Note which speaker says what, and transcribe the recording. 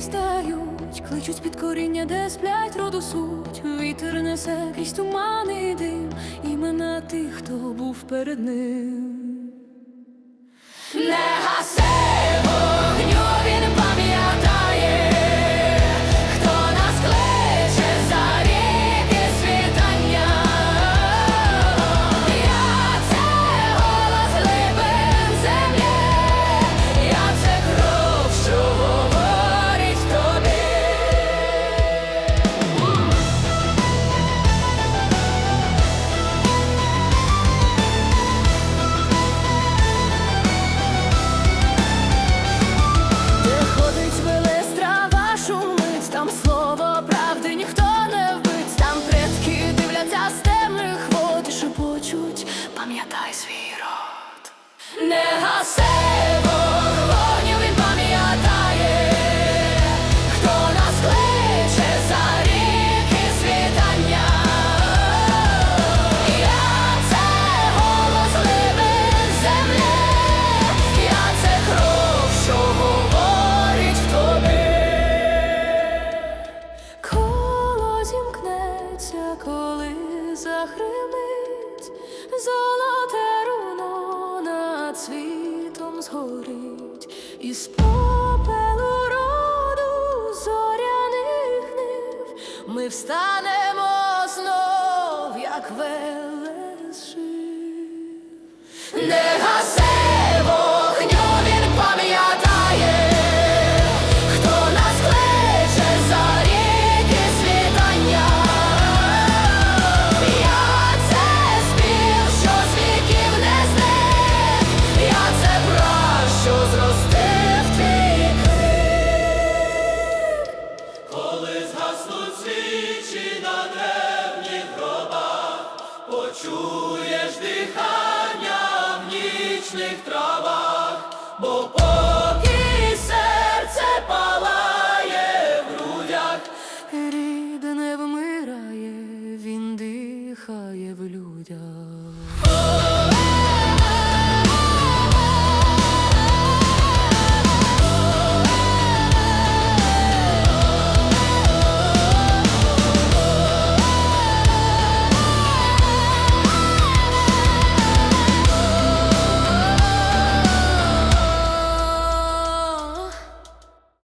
Speaker 1: стають, кличуть під коріння, де сплять роду суть. Вітер несе крізь тумани дим, імена тих, хто був перед ним. Не гаси пам'ятай свій. Не гаси згорить, із попелу роду зоряних нив ми встанемо
Speaker 2: почуєш дихання в нічних травах, бо поки серце палає в грудях,
Speaker 1: Рід не вмирає, він дихає в людях.